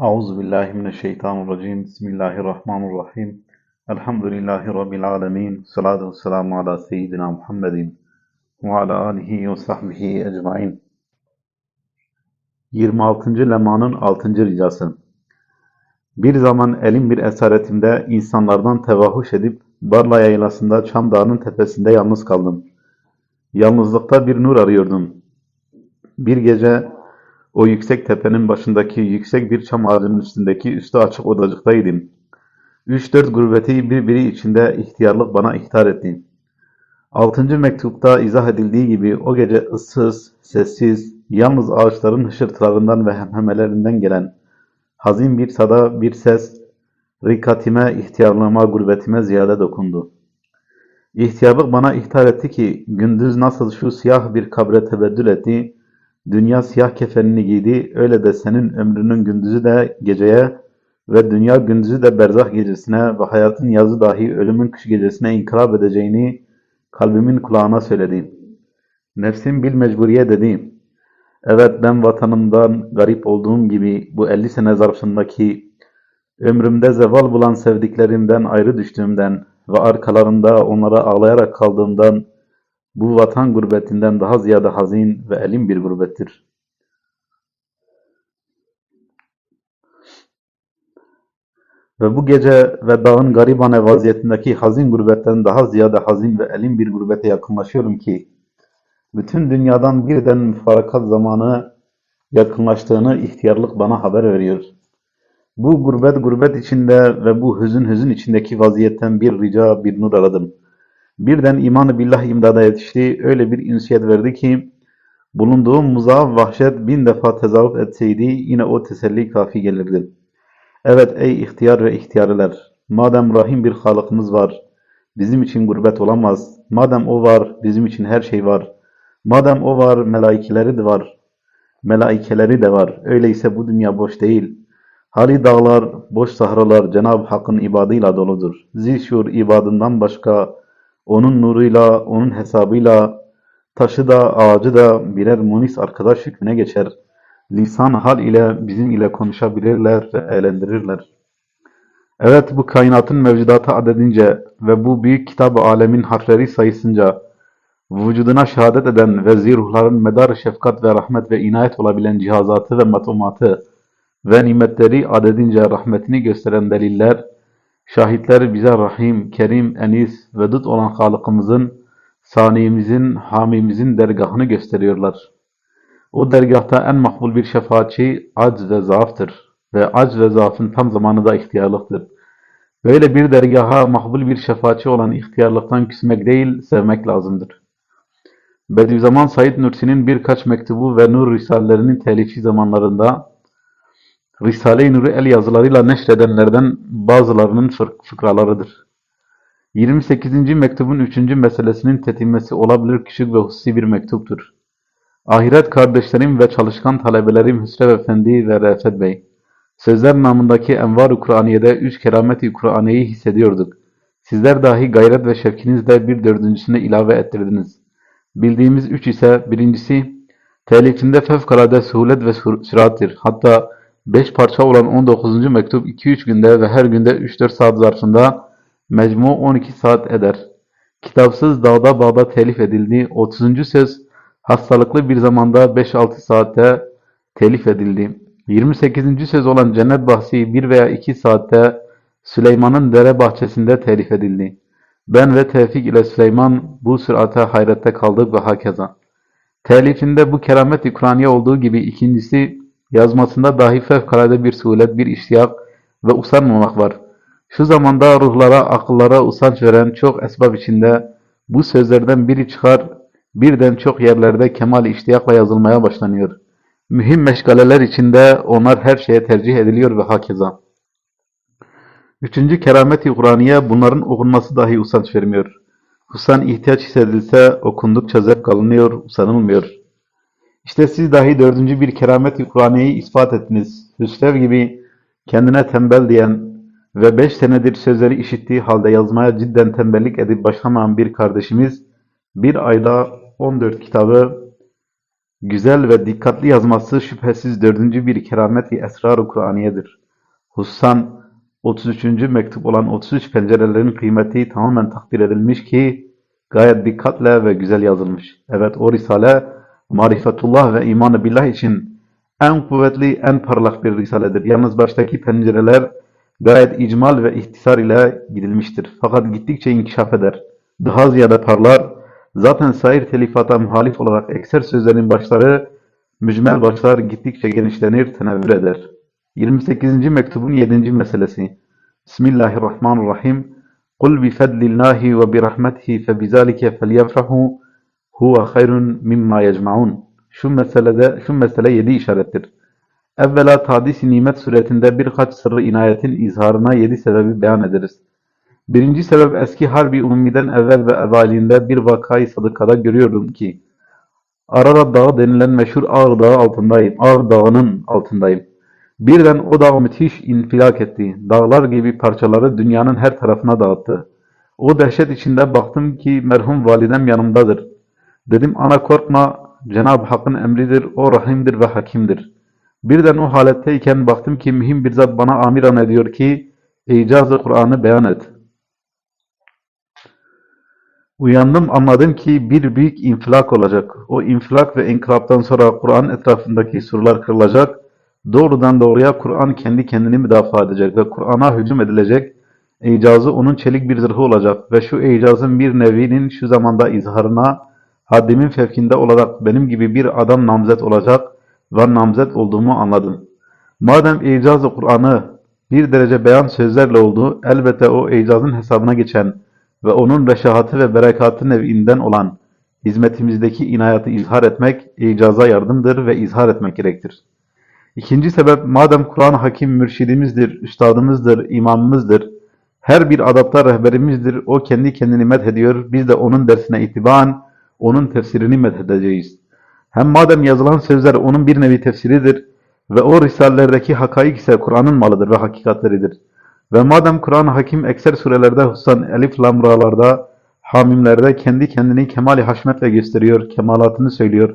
Euzu billahi mineşşeytanirracim. Bismillahirrahmanirrahim. Elhamdülillahi rabbil alamin. Salatu vesselamu ala seyyidina Muhammedin ve ala alihi ve sahbihi ecmaîn. 26. Lemanın 6. ricası. Bir zaman elim bir esaretimde insanlardan tevahuş edip Barla yaylasında Çam Dağı'nın tepesinde yalnız kaldım. Yalnızlıkta bir nur arıyordum. Bir gece o yüksek tepenin başındaki yüksek bir çam ağacının üstündeki üstü açık odacıktaydım. Üç dört gurbeti birbiri içinde ihtiyarlık bana ihtar etti. Altıncı mektupta izah edildiği gibi o gece ıssız, sessiz, yalnız ağaçların hışırtılarından ve hemhemelerinden gelen hazin bir sada bir ses rikatime, ihtiyarlığıma, gurbetime ziyade dokundu. İhtiyarlık bana ihtar etti ki gündüz nasıl şu siyah bir kabre tebeddül etti, Dünya siyah kefenini giydi, öyle de senin ömrünün gündüzü de geceye ve dünya gündüzü de berzah gecesine ve hayatın yazı dahi ölümün kış gecesine inkılap edeceğini kalbimin kulağına söyledi. Nefsim bil mecburiye dedi. Evet ben vatanımdan garip olduğum gibi bu 50 sene zarfındaki ömrümde zeval bulan sevdiklerimden ayrı düştüğümden ve arkalarında onlara ağlayarak kaldığımdan bu vatan gurbetinden daha ziyade hazin ve elim bir gurbettir. Ve bu gece ve dağın garibane vaziyetindeki hazin gurbetten daha ziyade hazin ve elim bir gurbete yakınlaşıyorum ki, bütün dünyadan birden müfarakat zamanı yakınlaştığını ihtiyarlık bana haber veriyor. Bu gurbet gurbet içinde ve bu hüzün hüzün içindeki vaziyetten bir rica, bir nur aradım.'' Birden imanı billah imdada yetişti. Öyle bir ünsiyet verdi ki bulunduğum muzaaf vahşet bin defa tezahüf etseydi yine o teselli kafi gelirdi. Evet ey ihtiyar ve ihtiyarlar. Madem rahim bir halıkımız var. Bizim için gurbet olamaz. Madem o var bizim için her şey var. Madem o var melaikeleri de var. Melaikeleri de var. Öyleyse bu dünya boş değil. Hali dağlar, boş sahralar Cenab-ı Hakk'ın ibadıyla doludur. Zişur ibadından başka onun nuruyla, onun hesabıyla taşı da ağacı da birer munis arkadaş hükmüne geçer. Lisan hal ile bizim ile konuşabilirler ve eğlendirirler. Evet bu kainatın mevcudatı adedince ve bu büyük kitab-ı alemin harfleri sayısınca vücuduna şehadet eden ve ziruhların medar şefkat ve rahmet ve inayet olabilen cihazatı ve matumatı ve nimetleri adedince rahmetini gösteren deliller Şahitler bize Rahim, Kerim, Enis, Vedud olan Halık'ımızın, saniyimizin, hamimizin dergahını gösteriyorlar. O dergahta en makbul bir şefaatçi acz ve zaaftır ve acz ve zaafın tam zamanı da ihtiyarlıktır. Böyle bir dergaha makbul bir şefaatçi olan ihtiyarlıktan küsmek değil, sevmek lazımdır. Bediüzzaman Said Nursi'nin birkaç mektubu ve Nur Risalelerinin telifi zamanlarında Risale-i Nur'u el yazılarıyla neşredenlerden bazılarının fıkralarıdır. 28. mektubun 3. meselesinin tetimesi olabilir küçük ve hususi bir mektuptur. Ahiret kardeşlerim ve çalışkan talebelerim Hüsrev Efendi ve Refet Bey. Sözler namındaki Envar-ı Kur'aniye'de üç keramet-i Kur'aniye'yi hissediyorduk. Sizler dahi gayret ve şevkinizle bir dördüncüsünü ilave ettirdiniz. Bildiğimiz üç ise birincisi, telifinde fevkalade suhulet ve sürattir. Hatta Beş parça olan 19. mektup 2-3 günde ve her günde 3-4 saat zarfında mecmu 12 saat eder. Kitapsız dağda bağda telif edildi. 30. söz hastalıklı bir zamanda 5-6 saatte telif edildi. 28. söz olan cennet bahsi 1 veya 2 saatte Süleyman'ın dere bahçesinde telif edildi. Ben ve Tevfik ile Süleyman bu sürate hayrette kaldık ve hakeza. Telifinde bu keramet-i Kur'aniye olduğu gibi ikincisi Yazmasında dahi fevkalade bir suhulet, bir iştiyak ve usanmamak var. Şu zamanda ruhlara, akıllara usanç veren çok esbab içinde bu sözlerden biri çıkar, birden çok yerlerde kemal iştiyakla yazılmaya başlanıyor. Mühim meşgaleler içinde onlar her şeye tercih ediliyor ve hakeza. Üçüncü keramet-i Kur'aniye bunların okunması dahi usanç vermiyor. Husan ihtiyaç hissedilse okundukça zevk alınıyor, usanılmıyor. İşte siz dahi dördüncü bir keramet-i Kur'aniye'yi ispat ettiniz. Hüsrev gibi kendine tembel diyen ve beş senedir sözleri işittiği halde yazmaya cidden tembellik edip başlamayan bir kardeşimiz bir ayda 14 kitabı Güzel ve dikkatli yazması şüphesiz dördüncü bir keramet-i esrar-ı Kur'aniyedir. Hususan 33. mektup olan 33 pencerelerin kıymeti tamamen takdir edilmiş ki gayet dikkatle ve güzel yazılmış. Evet o risale marifetullah ve imanı billah için en kuvvetli, en parlak bir risaledir. Yalnız baştaki pencereler gayet icmal ve ihtisar ile gidilmiştir. Fakat gittikçe inkişaf eder. Daha ziyade parlar. Zaten sair telifata muhalif olarak ekser sözlerin başları, mücmel başlar gittikçe genişlenir, tenevvür eder. 28. mektubun 7. meselesi. Bismillahirrahmanirrahim. Kul bi fadlillahi ve bi rahmetihi fe bizalike felyefrahu huve hayrun mimma yecmaun. Şu meselede şu mesele 7 işarettir. Evvela tadis-i nimet suretinde birkaç sırrı inayetin izharına yedi sebebi beyan ederiz. Birinci sebep eski harbi ummiden evvel ve evvelinde bir vakayı sadıkada görüyordum ki Ararat Dağı denilen meşhur Ağrı Dağı altındayım. Ağrı Dağı'nın altındayım. Birden o dağ müthiş infilak etti. Dağlar gibi parçaları dünyanın her tarafına dağıttı. O dehşet içinde baktım ki merhum validem yanımdadır. Dedim ana korkma Cenab-ı Hakk'ın emridir, o rahimdir ve hakimdir. Birden o haletteyken baktım ki mühim bir zat bana amiran ediyor ki icaz-ı Kur'an'ı beyan et. Uyandım anladım ki bir büyük infilak olacak. O infilak ve inkılaptan sonra Kur'an etrafındaki surlar kırılacak. Doğrudan doğruya Kur'an kendi kendini müdafaa edecek ve Kur'an'a hücum edilecek. İcazı onun çelik bir zırhı olacak ve şu icazın bir nevinin şu zamanda izharına haddimin fevkinde olarak benim gibi bir adam namzet olacak ve namzet olduğumu anladım. Madem icaz-ı Kur'an'ı bir derece beyan sözlerle oldu, elbette o icazın hesabına geçen ve onun reşahatı ve berekatı nev'inden olan hizmetimizdeki inayatı izhar etmek, icaza yardımdır ve izhar etmek gerektir. İkinci sebep, madem Kur'an hakim mürşidimizdir, üstadımızdır, imamımızdır, her bir adapta rehberimizdir, o kendi kendini methediyor, biz de onun dersine itibaan, onun tefsirini methedeceğiz. Hem madem yazılan sözler onun bir nevi tefsiridir ve o risalelerdeki hakaik ise Kur'an'ın malıdır ve hakikatleridir. Ve madem Kur'an hakim ekser surelerde hususan elif lamralarda, hamimlerde kendi kendini kemali haşmetle gösteriyor, kemalatını söylüyor,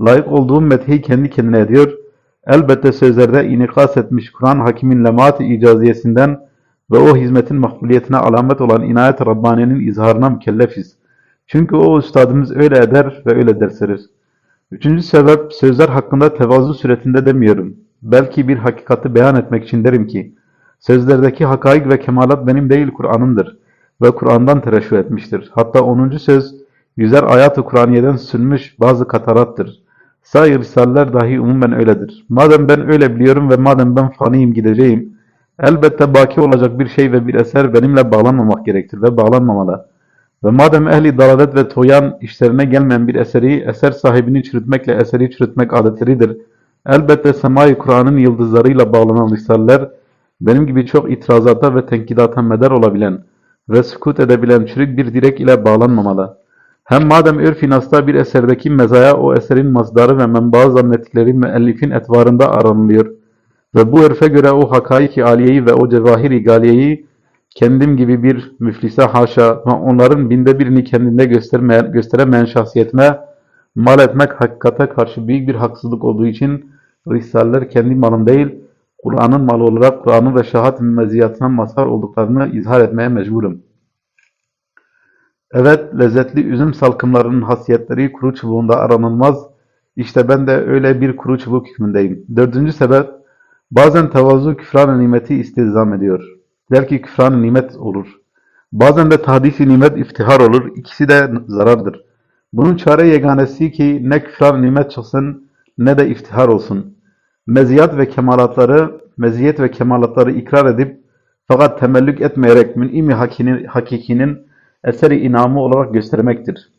layık olduğu methi kendi kendine ediyor, elbette sözlerde inikas etmiş Kur'an hakimin lemat-ı icaziyesinden ve o hizmetin makbuliyetine alamet olan inayet Rabbani'nin izharına mükellefiz. Çünkü o üstadımız öyle eder ve öyle ders verir. Üçüncü sebep sözler hakkında tevazu suretinde demiyorum. Belki bir hakikati beyan etmek için derim ki, sözlerdeki hakaik ve kemalat benim değil Kur'an'ındır ve Kur'an'dan tereşüh etmiştir. Hatta onuncu söz, yüzer ayat-ı Kur'aniye'den sünmüş bazı katarattır. Sair risaller dahi umumen öyledir. Madem ben öyle biliyorum ve madem ben faniyim gideceğim, elbette baki olacak bir şey ve bir eser benimle bağlanmamak gerektir ve bağlanmamalı. Ve madem ehli dalalet ve toyan işlerine gelmeyen bir eseri, eser sahibini çürütmekle eseri çürütmek adetleridir. Elbette semai Kur'an'ın yıldızlarıyla bağlanan risaller, benim gibi çok itirazata ve tenkidata medar olabilen ve sükut edebilen çürük bir direk ile bağlanmamalı. Hem madem örf-i bir eserdeki mezaya o eserin mazdarı ve menbaı zannettikleri müellifin etvarında aranılıyor ve bu örfe göre o hakaiki aliyeyi ve o cevahiri galiyeyi kendim gibi bir müflise haşa ve onların binde birini kendinde göstermeyen, gösteremeyen şahsiyetime mal etmek hakikate karşı büyük bir haksızlık olduğu için Risaleler kendi malım değil, Kur'an'ın malı olarak Kur'an'ın ve şahat meziyatına mazhar olduklarını izhar etmeye mecburum. Evet, lezzetli üzüm salkımlarının hasiyetleri kuru çubuğunda aranılmaz. İşte ben de öyle bir kuru çubuk hükmündeyim. Dördüncü sebep, bazen tevazu küfran nimeti istizam ediyor. Belki küfran nimet olur. Bazen de tahdisi nimet iftihar olur. İkisi de zarardır. Bunun çare yeganesi ki ne küfran nimet çıksın ne de iftihar olsun. Meziyat ve kemalatları, meziyet ve kemalatları ikrar edip fakat temellük etmeyerek mün'imi hakikinin eseri inamı olarak göstermektir.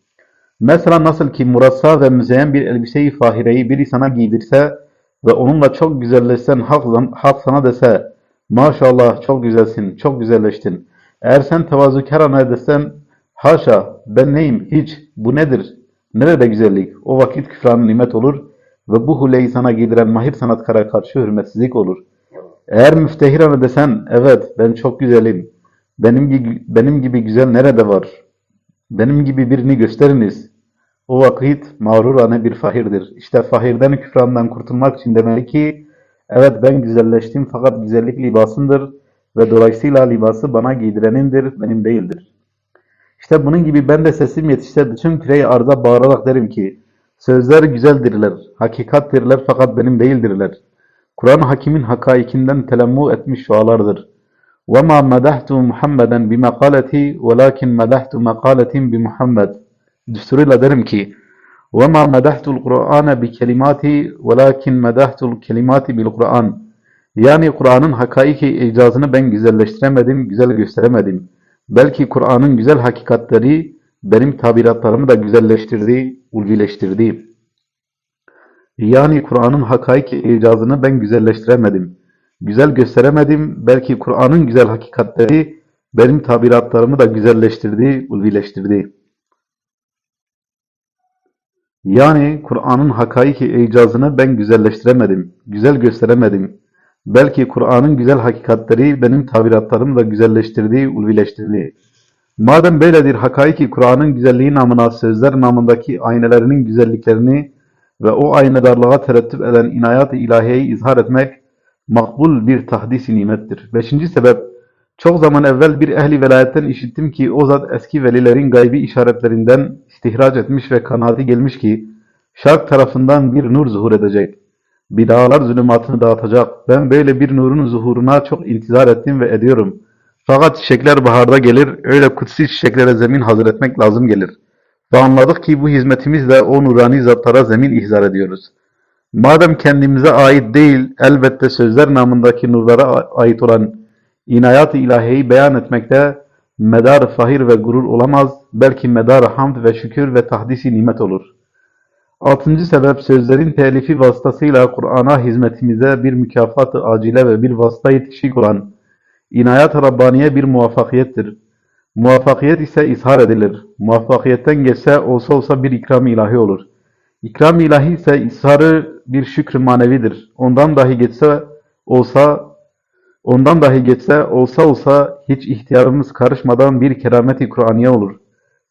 Mesela nasıl ki murassa ve müzeyyen bir elbiseyi fahireyi biri sana giydirse ve onunla çok güzelleşsen halk sana dese maşallah çok güzelsin, çok güzelleştin. Eğer sen tevazukarana desen haşa ben neyim hiç bu nedir? Nerede güzellik? O vakit küfran nimet olur ve bu huleyi sana giydiren mahir sanatkara karşı hürmetsizlik olur. Eğer müftehirane desen evet ben çok güzelim. Benim gibi, benim gibi güzel nerede var? Benim gibi birini gösteriniz. O vakit mağrurane bir fahirdir. İşte fahirden küfrandan kurtulmak için demeli ki, evet ben güzelleştim fakat güzellik libasındır ve dolayısıyla libası bana giydirenindir, benim değildir. İşte bunun gibi ben de sesim yetişse bütün küreyi arda bağırarak derim ki, sözler güzeldirler, hakikattirler fakat benim değildirler. Kur'an hakimin hakaikinden telemmu etmiş şualardır. وَمَا مَدَحْتُ مُحَمَّدًا بِمَقَالَتِي وَلَكِنْ مَدَحْتُ مَقَالَةٍ بِمُحَمَّدٍ Düsturuyla derim ki, وَمَا مَدَحْتُ الْقُرْآنَ بِكَلِمَاتِي وَلَكِنْ مَدَحْتُ الْكَلِمَاتِ بِالْقُرْآنِ Yani Kur'an'ın hakaiki icazını ben güzelleştiremedim, güzel gösteremedim. Belki Kur'an'ın güzel hakikatleri benim tabiratlarımı da güzelleştirdi, ulvileştirdi. Yani Kur'an'ın hakaiki icazını ben güzelleştiremedim. Güzel gösteremedim. Belki Kur'an'ın güzel hakikatleri benim tabiratlarımı da güzelleştirdi, ulvileştirdi. Yani Kur'an'ın hakaiki icazını ben güzelleştiremedim, güzel gösteremedim. Belki Kur'an'ın güzel hakikatleri benim tabiratlarımı da güzelleştirdi, ulvileştirdi. Madem böyledir hakaiki Kur'an'ın güzelliği namına sözler namındaki aynelerinin güzelliklerini ve o aynedarlığa terettüp eden inayat-ı ilahiyeyi izhar etmek makbul bir tahdis-i nimettir. Beşinci sebep, çok zaman evvel bir ehli velayetten işittim ki o zat eski velilerin gaybi işaretlerinden istihraç etmiş ve kanaati gelmiş ki şark tarafından bir nur zuhur edecek. Bid'alar zulümatını dağıtacak. Ben böyle bir nurun zuhuruna çok intizar ettim ve ediyorum. Fakat çiçekler baharda gelir, öyle kutsi çiçeklere zemin hazır etmek lazım gelir. Ve anladık ki bu hizmetimizle o nurani zatlara zemin ihzar ediyoruz. Madem kendimize ait değil, elbette sözler namındaki nurlara ait olan inayat-ı ilahiyeyi beyan etmekte medar fahir ve gurur olamaz, belki medar hamd ve şükür ve tahdisi nimet olur. Altıncı sebep sözlerin telifi vasıtasıyla Kur'an'a hizmetimize bir mükafat-ı acile ve bir vasıta-i teşvik olan inayat-ı Rabbaniye bir muvaffakiyettir. Muvaffakiyet ise izhar edilir. Muvaffakiyetten geçse olsa olsa bir ikram ilahi olur. İkram ilahi ise izharı bir şükr manevidir. Ondan dahi geçse olsa ondan dahi geçse olsa olsa hiç ihtiyarımız karışmadan bir kerameti Kur'aniye olur.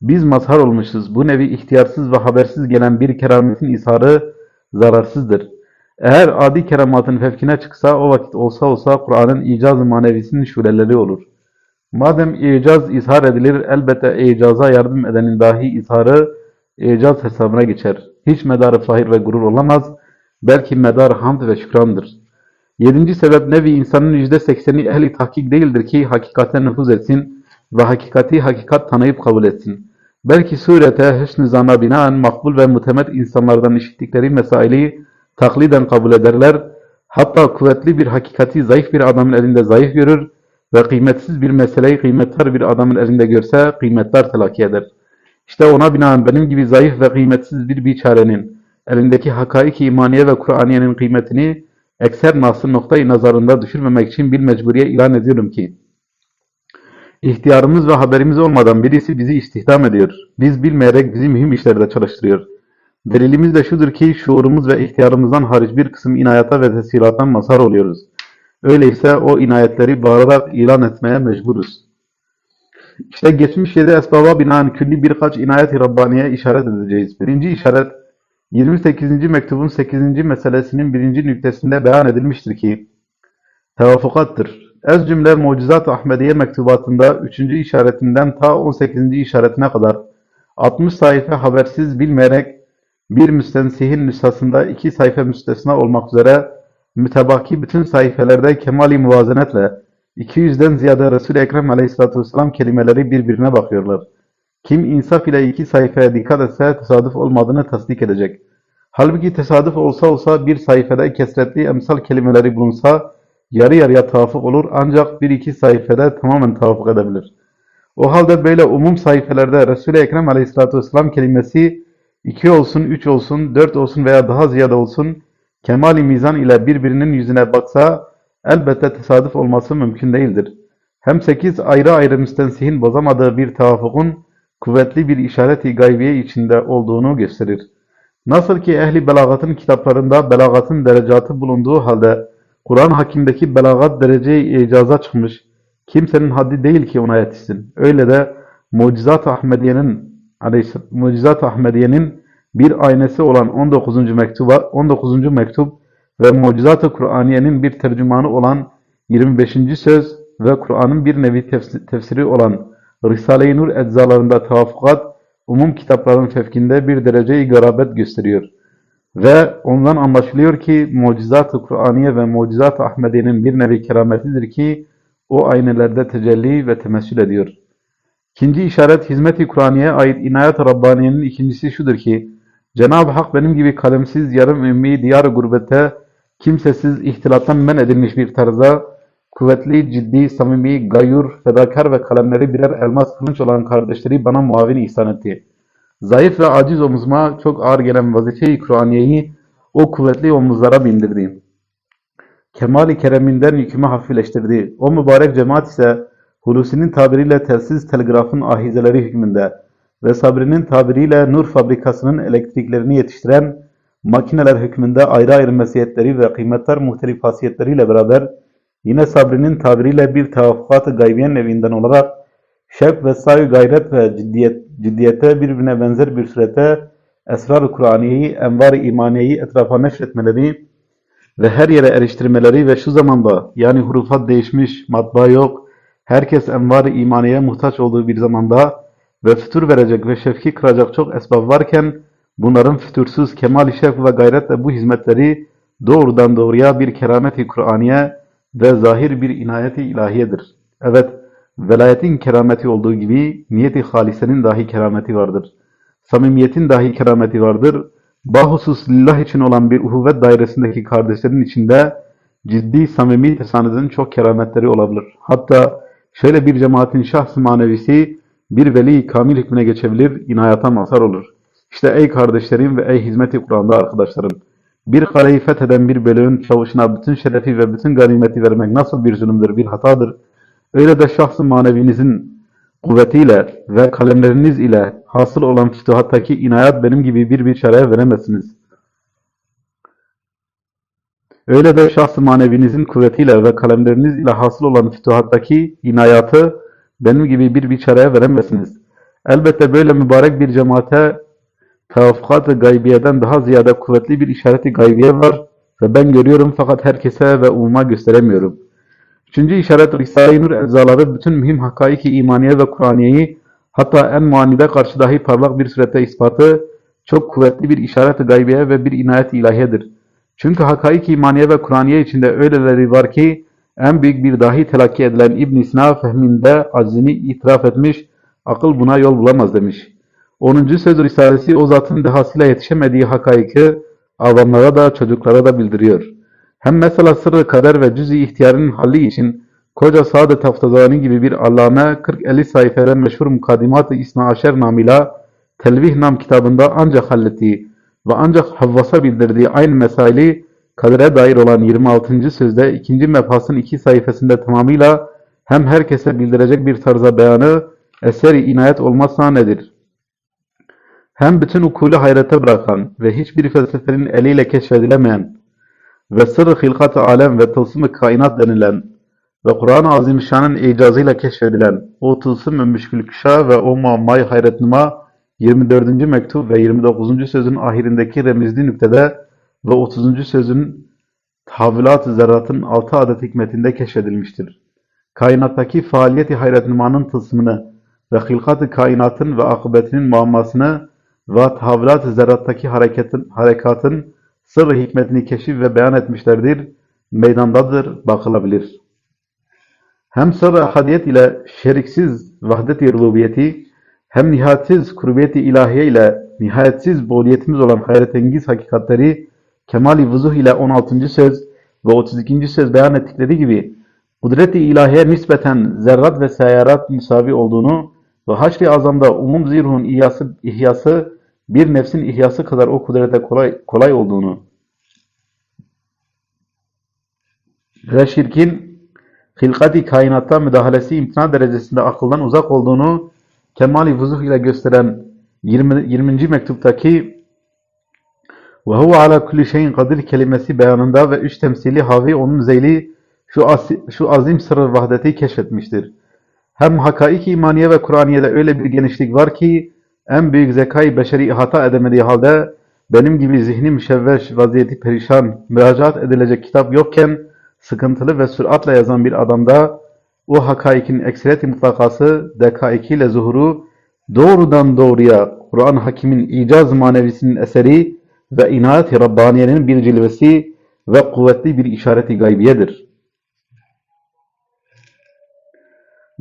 Biz mazhar olmuşuz. Bu nevi ihtiyarsız ve habersiz gelen bir kerametin izharı zararsızdır. Eğer adi keramatın fevkine çıksa o vakit olsa olsa Kur'an'ın icaz-ı manevisinin şuleleri olur. Madem icaz izhar edilir elbette icaza yardım edenin dahi izharı icaz hesabına geçer. Hiç medarı fahir ve gurur olamaz. Belki medar hamd ve şükrandır. Yedinci sebep nevi insanın yüzde sekseni ehli tahkik değildir ki hakikate nüfuz etsin ve hakikati hakikat tanıyıp kabul etsin. Belki surete hüsnü zana binaen makbul ve mutemet insanlardan işittikleri mesaili takliden kabul ederler. Hatta kuvvetli bir hakikati zayıf bir adamın elinde zayıf görür ve kıymetsiz bir meseleyi kıymetli bir adamın elinde görse kıymetler telakki eder. İşte ona binaen benim gibi zayıf ve kıymetsiz bir biçarenin elindeki hakaik-i imaniye ve Kur'aniyenin kıymetini ekser nasıl noktayı nazarında düşürmemek için bir mecburiye ilan ediyorum ki ihtiyarımız ve haberimiz olmadan birisi bizi istihdam ediyor. Biz bilmeyerek bizi mühim işlerde çalıştırıyor. Delilimiz de şudur ki şuurumuz ve ihtiyarımızdan hariç bir kısım inayata ve tesiratan mazhar oluyoruz. Öyleyse o inayetleri bağırarak ilan etmeye mecburuz. İşte geçmiş yedi esbaba binaen külli birkaç inayet-i Rabbaniye işaret edeceğiz. Birinci işaret 28. mektubun 8. meselesinin birinci nüktesinde beyan edilmiştir ki tevafukattır. Ez cümle Mucizat-ı Ahmediye mektubatında 3. işaretinden ta 18. işaretine kadar 60 sayfa habersiz bilmeyerek bir müstensihin nüshasında iki sayfa müstesna olmak üzere mütebaki bütün sayfelerde kemali muvazenetle 200'den ziyade Resul-i Ekrem aleyhissalatü vesselam kelimeleri birbirine bakıyorlar. Kim insaf ile iki sayfaya dikkat etse tesadüf olmadığını tasdik edecek. Halbuki tesadüf olsa olsa bir sayfada kesretli emsal kelimeleri bulunsa yarı yarıya tavafuk olur ancak bir iki sayfada tamamen tavafuk edebilir. O halde böyle umum sayfelerde Resul-i Ekrem aleyhissalatü vesselam kelimesi iki olsun, üç olsun, dört olsun veya daha ziyade olsun kemali mizan ile birbirinin yüzüne baksa elbette tesadüf olması mümkün değildir. Hem sekiz ayrı ayrı müstensihin bozamadığı bir tevafukun kuvvetli bir işareti gaybiye içinde olduğunu gösterir. Nasıl ki ehli belagatın kitaplarında belagatın derecatı bulunduğu halde Kur'an hakimdeki belagat dereceyi icaza çıkmış, kimsenin haddi değil ki ona yetişsin. Öyle de Mucizat-ı Ahmediye'nin Mucizat Ahmediye'nin bir aynesi olan 19. mektuba 19. mektup ve Mucizat-ı Kur'aniyenin bir tercümanı olan 25. söz ve Kur'an'ın bir nevi tefs- tefsiri olan Risale-i Nur eczalarında tavafukat umum kitapların fevkinde bir dereceyi garabet gösteriyor. Ve ondan anlaşılıyor ki Mucizat-ı Kur'aniye ve Mucizat-ı Ahmediye'nin bir nevi kerametidir ki o aynelerde tecelli ve temessül ediyor. İkinci işaret hizmet-i Kur'aniye'ye ait inayet-i Rabbaniye'nin ikincisi şudur ki Cenab-ı Hak benim gibi kalemsiz, yarım ümmi, diyar gurbette, kimsesiz, ihtilattan men edilmiş bir tarzda, kuvvetli, ciddi, samimi, gayur, fedakar ve kalemleri birer elmas kılıç olan kardeşleri bana muavin ihsan etti. Zayıf ve aciz omuzuma çok ağır gelen vazife-i Kur'aniyeyi o kuvvetli omuzlara bindirdi. Kemal-i kereminden yükümü hafifleştirdi. O mübarek cemaat ise Hulusi'nin tabiriyle telsiz telgrafın ahizeleri hükmünde ve Sabri'nin tabiriyle nur fabrikasının elektriklerini yetiştiren makineler hükmünde ayrı ayrı mesiyetleri ve kıymetler muhtelif hasiyetleriyle beraber yine Sabri'nin tabiriyle bir tevaffukat-ı gaybiyen evinden olarak şevk ve saygı gayret ve ciddiyet, ciddiyete birbirine benzer bir surete esrar-ı Kur'aniyeyi, envar-ı imaniyeyi etrafa neşretmeleri ve her yere eriştirmeleri ve şu zamanda yani hurufat değişmiş, matbaa yok, herkes envar-ı imaniyeye muhtaç olduğu bir zamanda ve fütur verecek ve şefki kıracak çok esbab varken bunların fütursuz kemal-i şevk ve gayretle bu hizmetleri doğrudan doğruya bir keramet-i Kur'aniye ve zahir bir inayeti ilahiyedir. Evet, velayetin kerameti olduğu gibi niyeti halisenin dahi kerameti vardır. Samimiyetin dahi kerameti vardır. Bahusus lillah için olan bir uhuvvet dairesindeki kardeşlerin içinde ciddi samimi tesanüdün çok kerametleri olabilir. Hatta şöyle bir cemaatin şahs manevisi bir veli kamil hükmüne geçebilir, inayata mazhar olur. İşte ey kardeşlerim ve ey hizmeti Kur'an'da arkadaşlarım, bir kaleyi fetheden bir bölüğün çavuşuna bütün şerefi ve bütün ganimeti vermek nasıl bir zulümdür, bir hatadır. Öyle de şahs-ı manevinizin kuvvetiyle ve kalemleriniz ile hasıl olan fütuhattaki inayat benim gibi bir bir çareye veremezsiniz. Öyle de şahs-ı manevinizin kuvvetiyle ve kalemleriniz ile hasıl olan fütuhattaki inayatı benim gibi bir biçareye veremezsiniz. Elbette böyle mübarek bir cemaate tevaffukat-ı gaybiyeden daha ziyade kuvvetli bir işareti gaybiye var ve ben görüyorum fakat herkese ve umuma gösteremiyorum. Üçüncü işaret Risale-i Nur eczaları bütün mühim hakaiki imaniye ve Kur'aniyeyi hatta en muanide karşı dahi parlak bir surette ispatı çok kuvvetli bir işaret-i gaybiye ve bir inayet ilahiyedir. Çünkü hakaik imaniye ve Kur'aniye içinde öyleleri var ki en büyük bir dahi telakki edilen İbn Sina fehminde aczini itiraf etmiş, akıl buna yol bulamaz demiş. 10. söz risalesi o zatın dehasıyla yetişemediği hakaiki avamlara da çocuklara da bildiriyor. Hem mesela sırrı kader ve cüz-i ihtiyarın halli için koca Saadet Haftazani gibi bir allame 40-50 sayfada meşhur Mukadimat-ı İsna Aşer namıyla Telvih nam kitabında ancak hallettiği ve ancak Havvas'a bildirdiği aynı mesaili kadere dair olan 26. sözde ikinci mebhasın iki sayfasında tamamıyla hem herkese bildirecek bir tarza beyanı eseri inayet olmazsa nedir? Hem bütün ukulü hayrete bırakan ve hiçbir felsefenin eliyle keşfedilemeyen ve sırrı hilkat-ı alem ve tılsım-ı kainat denilen ve Kur'an-ı Azimüşşan'ın icazıyla keşfedilen o tılsım-ı müşkül-küşa ve o muammayı hayretnuma 24. mektup ve 29. sözün ahirindeki remizli nüktede ve 30. sözün tahvilat-ı zerratın 6 adet hikmetinde keşfedilmiştir. Kainattaki faaliyeti hayretnumanın tılsımını ve hilkat-ı kainatın ve akıbetinin muammasını ve tahvilat-ı zerrattaki hareketin, harekatın sırrı hikmetini keşif ve beyan etmişlerdir. Meydandadır, bakılabilir. Hem sırrı ahadiyet ile şeriksiz vahdet-i rububiyeti, hem nihayetsiz kurbiyeti ilahiye ile nihayetsiz bodiyetimiz olan hayretengiz hakikatleri kemali vuzuh ile 16. söz ve 32. söz beyan ettikleri gibi kudret-i ilahiye nispeten zerrat ve seyarat müsavi olduğunu ve haşr-i azamda umum zirhun ihyası, ihyası bir nefsin ihyası kadar o kudrete kolay, kolay olduğunu ve şirkin hilkat-i kainatta müdahalesi imtina derecesinde akıldan uzak olduğunu kemali vuzuh ile gösteren 20. 20. mektuptaki ve huve ala kulli şeyin kadir kelimesi beyanında ve üç temsili havi onun zeyli şu, şu azim sırrı vahdeti keşfetmiştir. Hem hakaik imaniye ve Kur'aniye'de öyle bir genişlik var ki en büyük zekayı beşeri ihata edemediği halde benim gibi zihni müşevveş, vaziyeti perişan, müracaat edilecek kitap yokken sıkıntılı ve süratle yazan bir adamda o hakaikin ekseriyeti mutlakası dekaikiyle zuhuru doğrudan doğruya Kur'an Hakim'in icaz manevisinin eseri ve inayet-i Rabbaniye'nin bir cilvesi ve kuvvetli bir işareti gaybiyedir.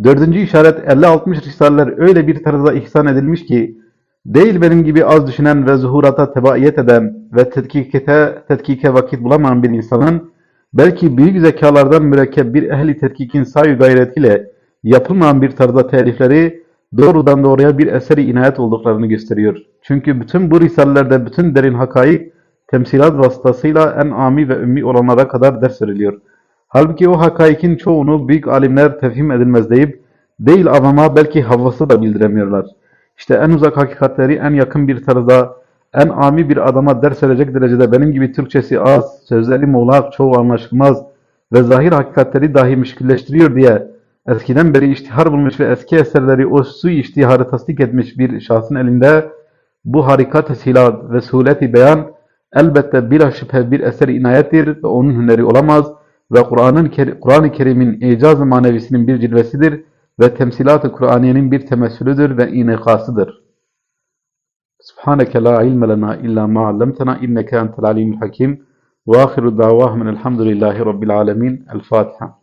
Dördüncü işaret 50-60 risaleler öyle bir tarzda ihsan edilmiş ki değil benim gibi az düşünen ve zuhurata tebaiyet eden ve tetkikete, tetkike vakit bulamayan bir insanın belki büyük zekalardan mürekkep bir ehli tetkikin sahi gayretiyle yapılmayan bir tarzda telifleri doğrudan doğruya bir eseri inayet olduklarını gösteriyor. Çünkü bütün bu risalelerde bütün derin hakaik temsilat vasıtasıyla en ami ve ümmi olanlara kadar ders veriliyor. Halbuki o hakaikin çoğunu büyük alimler tefhim edilmez deyip değil avama belki havası da bildiremiyorlar. İşte en uzak hakikatleri en yakın bir tarzda en ami bir adama ders verecek derecede benim gibi Türkçesi az, sözleri muğlak, çoğu anlaşılmaz ve zahir hakikatleri dahi müşkülleştiriyor diye eskiden beri iştihar bulmuş ve eski eserleri o sui iştiharı tasdik etmiş bir şahsın elinde bu harika teshilat ve suhuleti beyan elbette bila şüphe bir eser inayettir ve onun hüneri olamaz ve Kur'an'ın Kur'an-ı Kerim'in icaz manevisinin bir cilvesidir ve temsilat-ı Kur'aniyenin bir temessülüdür ve inikasıdır. Subhaneke la ilme lena illa ma allamtena inneke entel alimul hakim ve ahiru davahum elhamdülillahi rabbil alemin. El Fatiha.